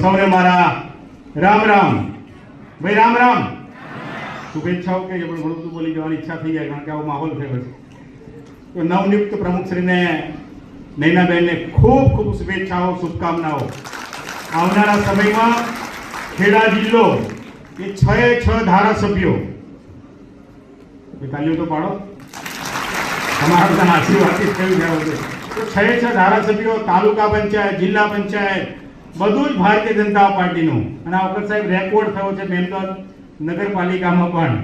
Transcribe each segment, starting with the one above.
સૌને મારા રામ રામ. ભાઈ, રામ રામ. શુભેચ્છાઓ કે પણ ઘણું બધું બોલી જવાની ઈચ્છા થઈ જાય, કારણ કે આવો માહોલ થયો છે. તો નવનિયુક્ત પ્રમુખશ્રીને નૈનાબેનને ખૂબ ખૂબ શુભેચ્છાઓ, શુભકામનાઓ. આવનારા સમયમાં ખેડા જિલ્લો એ છ છ ધારાસભ્યો. તાલીઓ તો પાડો. તમારા બધા આશીર્વાદથી થયું છે. તો છ છ ધારાસભ્યો, તાલુકા પંચાયત, જિલ્લા પંચાયત બધું જ ભારતીય જનતા પાર્ટીનું. અને આ વખત સાહેબ રેકોર્ડ થયો છે મેમદદ નગરપાલિકામાં પણ.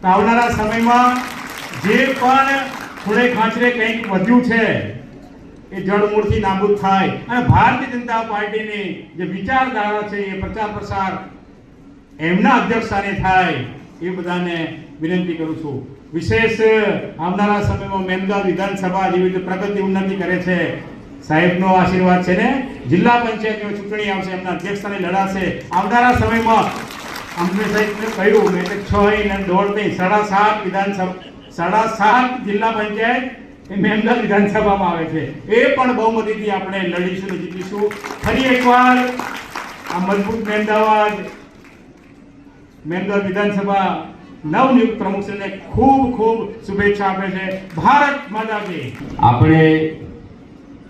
તો આવનારા સમયમાં જે પણ થોડે ખાંચરે કંઈક વધ્યું છે, એ જળમૂળથી નાબૂદ થાય. અને ભારતીય જનતા પાર્ટીની જે વિચારધારા છે, એ પ્રચાર પ્રસાર એમના અધ્યક્ષસ્થાને થાય, એ બધાને વિનંતી કરું છું. વિશેષ આવનારા સમયમાં મેમદાદ વિધાનસભા જેવી રીતે પ્રગતિ ઉન્નતિ કરે છે સાહેબનો આશીર્વાદ છે ને જિલ્લા પંચાયતની ચૂંટણી આવશે, એમના અધ્યક્ષસ્થાને લડાશે. આવનારા સમયમાં અમને સાહેબને કહ્યું કે છ ને દોઢ નહીં, સાડા સાત વિધાનસભા, સાડા સાત જિલ્લા પંચાયત એ વિધાનસભામાં આવે છે. એ પણ બહુમતીથી આપણે લડીશું ને જીતીશું. ફરી એકવાર આ મજબૂત મહેમદાવાદ મેમદાવાદ વિધાનસભા નવનિયુક્ત પ્રમુખશ્રીને ખૂબ ખૂબ શુભેચ્છા આપે છે. ભારત માતા આપણે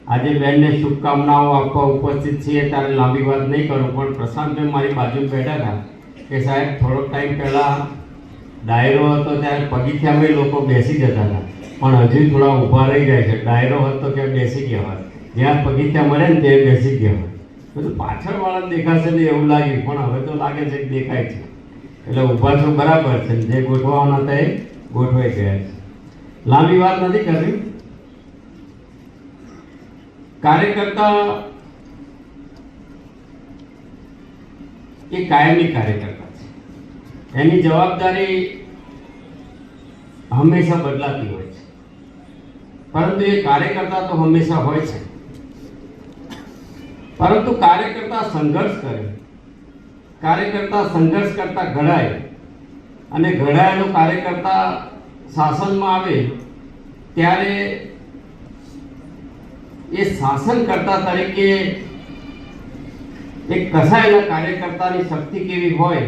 આજે બેનને શુભકામનાઓ આપવા ઉપસ્થિત છીએ. ત્યારે લાંબી વાત નહીં કરું, પણ પ્રશાંતભાઈ મારી બાજુ બેઠા હતા. કે સાહેબ, થોડોક ટાઈમ પહેલાં ડાયરો હતો ત્યારે પગીથિયામાં લોકો બેસી જતા હતા. પણ હજુ થોડા ઊભા રહી જાય છે. ડાયરો હતો કે બેસી ગયા હોય. જ્યાં પગીથિયા મળે ને તે બેસી ગયા હોય. બધું પાછળવાળા દેખાશે ને એવું લાગ્યું. પણ હવે તો લાગે છે કે દેખાય છે. એટલે ઊભા છો બરાબર છે. જે ગોઠવાના હતા એ ગોઠવાઈ ગયા છે. લાંબી વાત નથી કરવી. કાર્યકર્તા એ કાયમી કાર્યકર્તા છે. એની જવાબદારી હંમેશા બદલાતી હોય છે. પરંતુ એ કાર્યકર્તા તો હંમેશા હોય છે. પરંતુ કાર્યકર્તા સંઘર્ષ કરે. કાર્યકર્તા સંઘર્ષ કરતા ઘડાય અને ઘડાયેલો કાર્યકર્તા શાસનમાં આવે, ત્યારે એ શાસનકર્તા તરીકે એક કસાયેલા કાર્યકર્તાની શક્તિ કેવી હોય,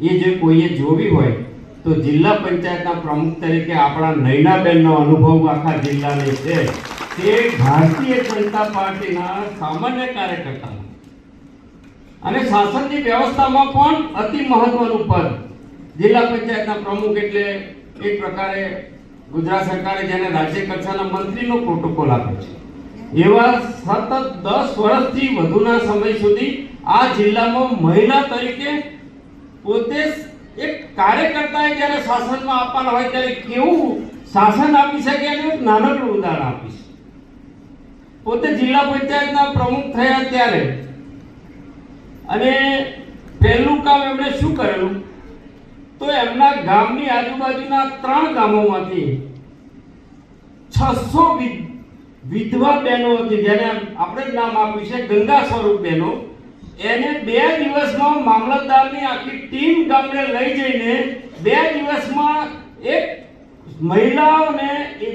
એ જે કોઈએ જોવી હોય, તો જિલ્લા પંચાયતના પ્રમુખ તરીકે આપણા નૈનાબેનનો અનુભવ આખા જિલ્લાને છે. તે ભારતીય જનતા પાર્ટીના સામાન્ય કાર્યકર્તા અને શાસનની વ્યવસ્થામાં પણ અતિ મહત્વનું પદ. જિલ્લા પંચાયતના પ્રમુખ એટલે એક પ્રકારે ગુજરાત સરકારે જેને રાજ્ય કક્ષાના મંત્રીનો પ્રોટોકોલ આપ્યો છે. એવા સતત દસ વર્ષથી વધુના સમય સુધી આ જિલ્લામાં મહિલા તરીકે પોતે એક કાર્યકર્તાએ જ્યારે શાસનમાં આપવાના હોય ત્યારે કેવું શાસન આપી શકે એનું નાનકડું ઉદાહરણ આપીશ પોતે જિલ્લા પંચાયતના પ્રમુખ થયા ત્યારે અને પહેલું કામ એમણે શું કરેલું? તો એમના ગામની આજુબાજુના ત્રણ ગામોમાંથી છસો વિધવા બહેનો હતી, જેને આપણે જ નામ આપ્યું છે ગંગા સ્વરૂપ બહેનો, એને બે દિવસમાં મામલતદારની આખી ટીમ ગામને લઈ જઈને બે દિવસમાં એક મહિલાઓને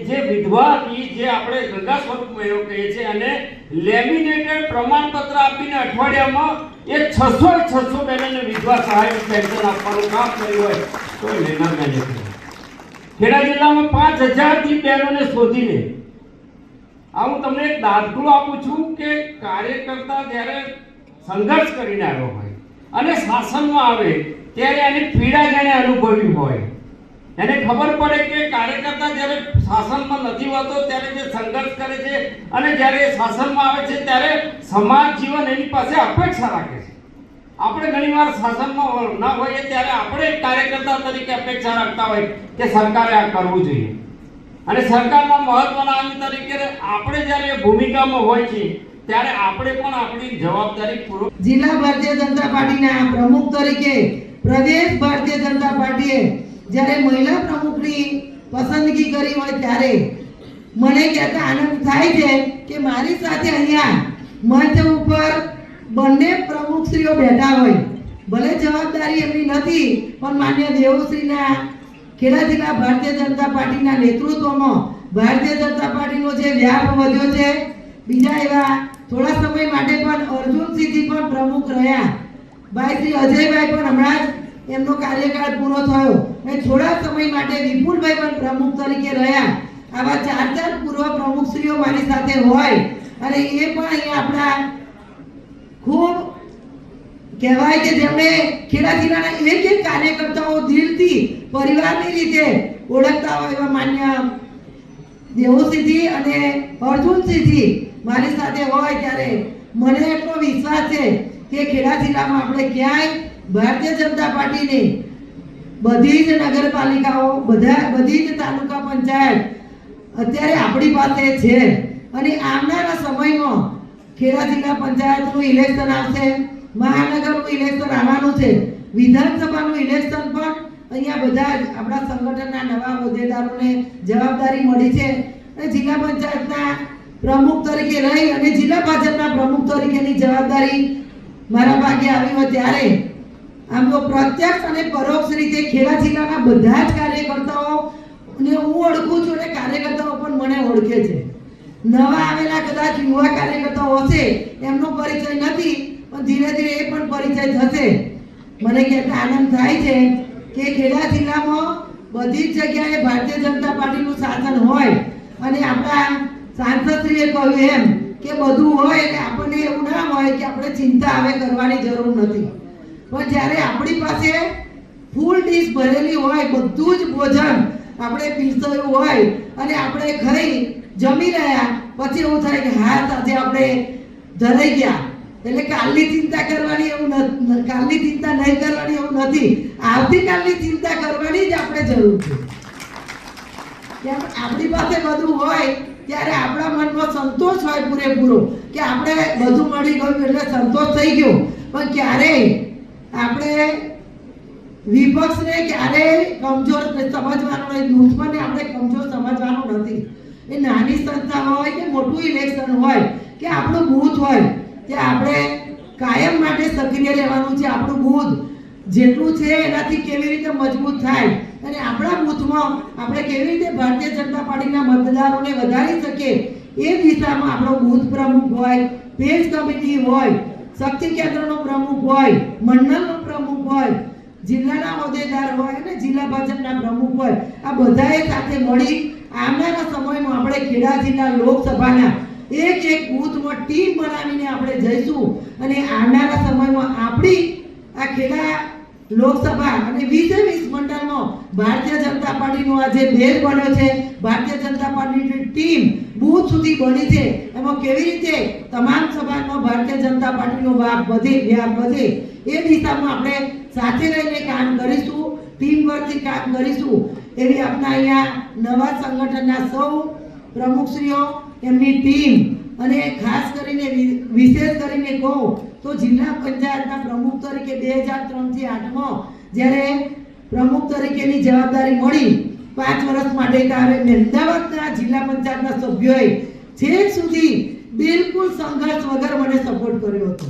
જે વિધવા હતી, જે આપણે ગંગા સ્વરૂપ બહેનો કહીએ છીએ અને લેમિનેટેડ પ્રમાણપત્ર આપીને અઠવાડિયામાં એ છસો છસો બહેનોને વિધવા સહાય પેન્શન આપવાનું કામ કર્યું હોય તો લેના બેને ખેડા જિલ્લામાં પાંચ હજારથી બહેનોને શોધીને હું તમને એક દાખલો આપું છું કે કાર્યકર્તા જ્યારે સંઘર્ષ કરીને આવ્યો હોય અને શાસનમાં આવે, ત્યારે એની પીડા જેને અનુભવી હોય. એને ખબર પડે કે કાર્યકર્તા જ્યારે શાસનમાં નથી હોતો, ત્યારે જે સંઘર્ષ કરે છે અને જ્યારે એ શાસનમાં આવે છે, ત્યારે સમાજ જીવન એની પાસે અપેક્ષા રાખે છે. આપણે ઘણીવાર શાસનમાં ના હોઈએ, ત્યારે આપણે કાર્યકર્તા તરીકે અપેક્ષા રાખતા હોય કે સરકારે આ કરવું જોઈએ. અને સરકારના મહત્વના અંગ તરીકે આપણે જ્યારે ભૂમિકામાં હોય છે ત્યારે આપણે પણ આપણી જવાબદારી પૂરો જિલ્લા ભારતીય જનતા પાર્ટીના પ્રમુખ તરીકે પ્રદેશ ભારતીય જનતા પાર્ટીએ જ્યારે મહિલા પ્રમુખની પસંદગી કરી હોય ત્યારે મને કહેતા આનંદ થાય છે કે મારી સાથે અહીંયા મંચ ઉપર બંને પ્રમુખશ્રીઓ બેઠા હોય. ભલે જવાબદારી એમની નથી, પણ માન્ય દેવશ્રીના ખેડા ભારતીય જનતા પાર્ટીના નેતૃત્વમાં ભારતીય જનતા પાર્ટીનો જે વ્યાપ વધ્યો છે, બીજા એવા થોડા સમય માટે પણ અર્જુનસિંહજી પણ પ્રમુખ રહ્યા. ભાઈ શ્રી અજયભાઈ પણ હમણાં જ એમનો કાર્યકાળ પૂરો થયો અને થોડા સમય માટે વિપુલભાઈ પણ પ્રમુખ તરીકે રહ્યા. આવા ચાર ચાર પૂર્વ પ્રમુખશ્રીઓ મારી સાથે હોય અને એ પણ અહીંયા આપણા ખૂબ કહેવાય કે જેમણે ખેડા જિલ્લાના એક એક કાર્યકર્તાઓ દિલથી પરિવારની રીતે ઓળખતા હોય એવા માન્ય દેવુસિંહજી અને અર્જુનસિંહજી મારી સાથે હોય ત્યારે મને એટલો વિશ્વાસ છે કે ખેડા જિલ્લામાં આપણે ક્યાંય ભારતીય જનતા પાર્ટીની બધી જ નગરપાલિકાઓ, બધા, બધી જ તાલુકા પંચાયત અત્યારે આપણી પાસે છે. અને આવનારા સમયમાં ખેડા જિલ્લા પંચાયતનું ઇલેક્શન આવશે. મહાનગરનું ઇલેક્શન આવવાનું છે. વિધાનસભાનું ઇલેક્શન પણ અહીંયા બધા જ આપણા સંગઠનના નવા હોદ્દેદારોને જવાબદારી મળી છે. અને જિલ્લા પંચાયતના પ્રમુખ તરીકે રહી અને જિલ્લા ભાજપના પ્રમુખ તરીકેની જવાબદારી મારા ભાગે આવી હોય ત્યારે આમ તો પ્રત્યક્ષ અને પરોક્ષ રીતે ખેડા જિલ્લાના બધા જ કાર્યકર્તાઓ ને હું ઓળખું છું અને કાર્યકર્તાઓ પણ મને ઓળખે છે. નવા આવેલા કદાચ યુવા કાર્યકર્તાઓ હશે, એમનો પરિચય નથી પણ ધીરે ધીરે એ પણ પરિચય થશે. મને કહેતા આનંદ થાય છે કે ખેડા જિલ્લામાં બધી જ જગ્યાએ ભારતીય જનતા પાર્ટીનું શાસન હોય અને આપણા સાંસદશ્રીએ કહ્યું એમ કે બધું હોય એટલે આપણને એવું ના હોય કે આપણે ચિંતા હવે કરવાની જરૂર નથી. પણ જ્યારે આપણી પાસે ફૂલ ડીશ ભરેલી હોય, બધું જ ભોજન આપણે પીરસાયું હોય અને આપણે ખરી જમી રહ્યા, પછી એવું થાય કે હા, આજે આપણે ધરાઈ ગયા. એટલે કાલની ચિંતા કરવાની એવું કાલની ચિંતા નહીં કરવાની એવું નથી. આવતીકાલની ચિંતા કરવાની જ આપણે જરૂર છે. આપણી પાસે બધું હોય, ત્યારે આપણા મનમાં સંતોષ હોય પૂરેપૂરો કે આપણે બધું મળી ગયું એટલે સંતોષ થઈ ગયો. પણ ક્યારેય આપણે વિપક્ષને ક્યારેય કમજોર સમજવાનું નહીં. દુશ્મનને આપણે કમજોર સમજવાનું નથી. એ નાની સંસ્થા હોય કે મોટું ઇલેક્શન હોય કે આપણું બૂથ હોય કે આપણે કાયમ માટે સક્રિય રહેવાનું છે આપણું બૂથ જેટલું છે એનાથી કેવી રીતે મજબૂત થાય? અને આપણા બુથમાં આપણે કેવી રીતે ભારતીય જનતા પાર્ટીના મતદારોને વધારી શકીએ? એ દિશામાં આપણો બુથ પ્રમુખ હોય, પેજ કમિટી હોય, શક્તિ કેન્દ્રનો પ્રમુખ હોય, મંડળનો પ્રમુખ હોય, જિલ્લાના હોદ્દેદાર હોય અને જિલ્લા ભાજપના પ્રમુખ હોય. આ બધાએ સાથે મળી આવનારા સમયમાં આપણે ખેડા જિલ્લા લોકસભાના એક એક બૂથમાં ટીમ બનાવીને આપણે જઈશું અને આવનારા સમયમાં આપણી આ ખેડા લોકસભા અને વીસે વીસ મંડળમાં ભારતીય જનતા પાર્ટીનો આ જે ભેદ બન્યો છે, ભારતીય જનતા પાર્ટીની ટીમ બૂથ સુધી બની છે. એમાં કેવી રીતે તમામ સમાજમાં ભારતીય જનતા પાર્ટીનો ભાગ વધે, વ્યાપ વધે, એ દિશામાં આપણે સાથે રહીને કામ કરીશું ટીમ વર્કથી કામ કરીશું. એવી આપણા અહીંયા નવા સંગઠનના સૌ પ્રમુખશ્રીઓ, એમની ટીમ અને ખાસ કરીને વિશેષ કરીને કહું તો જિલ્લા પંચાયતના પ્રમુખ તરીકે બે હજાર ત્રણથી આઠમાં જ્યારે પ્રમુખ તરીકેની જવાબદારી મળી, પાંચ વર્ષ માટે ત્યારે મહેમદાવાદના જિલ્લા પંચાયતના સભ્યોએ છેક સુધી બિલકુલ સંઘર્ષ વગર મને સપોર્ટ કર્યો હતો.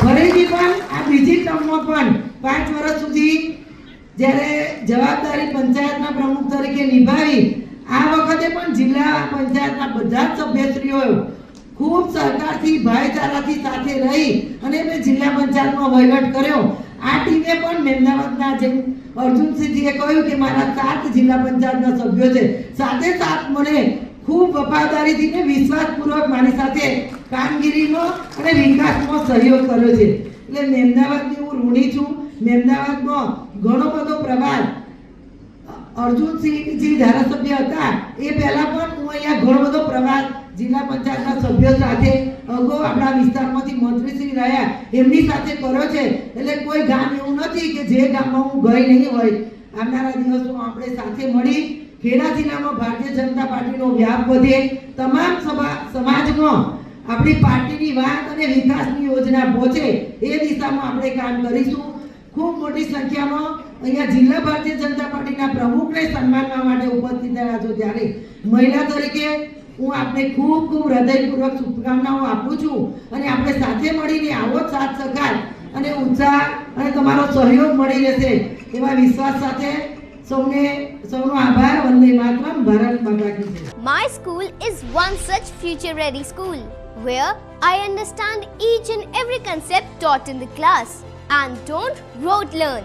ફરીથી પણ આ બીજી ટર્મમાં પણ પાંચ વર્ષ સુધી જ્યારે જવાબદારી પંચાયતના પ્રમુખ તરીકે નિભાવી આ વખતે પણ જિલ્લા પંચાયતના બધા જ સભ્યશ્રીઓ ખૂબ સહકારથી, ભાઈચારાથી સાથે રહી અને મેં જિલ્લા પંચાયતનો વહીવટ કર્યો. આ ટીમે પણ મહેમદાવાદના જેમ અર્જુનસિંહજીએ કહ્યું કે મારા સાત જિલ્લા પંચાયતના સભ્યો છે, સાથે સાથ મને ખૂબ વફાદારીથી ને વિશ્વાસપૂર્વક મારી સાથે કામગીરીનો અને વિકાસનો સહયોગ કર્યો છે. એટલે મહેમદાવાદની હું ઋણી છું. મહેમદાવાદમાં ઘણો બધો પ્રવાસ અર્જુનસિંહજી ધારાસભ્ય હતા, એ પહેલા પણ હું અહીંયા ઘણો બધો પ્રવાસ જિલ્લા પંચાયતના સભ્યો સાથે, અગાઉ આપણા વિસ્તારમાંથી મંત્રીશ્રી રહ્યા, એમની સાથે કર્યો છે. એટલે કોઈ ગામ એવું નથી કે જે ગામમાં હું ગઈ નહીં હોય. આવનારા દિવસોમાં આપણે સાથે મળી ખેડા જિલ્લામાં ભારતીય જનતા પાર્ટીનો વ્યાપ વધે. તમામ સભા, સમાજમાં આપણી પાર્ટીની વાત અને વિકાસની યોજના પહોંચે એ દિશામાં આપણે કામ કરીશું. ખૂબ મોટી સંખ્યામાં અહીંયા જિલ્લા ભારતીય જનતા પાર્ટીના પ્રમુખને સન્માનવા માટે ઉપસ્થિત રહ્યા છો ત્યારે મહિલા તરીકે હું આપને ખૂબ ખૂબ હૃદયપૂર્વક શુભકામનાઓ આપું છું અને આપણે સાથે મળીને આવો જ સાથ સહકાર અને ઉત્સાહ અને તમારો સહયોગ મળી રહેશે એવા વિશ્વાસ સાથે સૌને સૌનો આભાર. વંદે માતરમ. ભારત માતા કી જય. My school is one such future ready school where I understand each and every concept taught in the class and don't rote learn,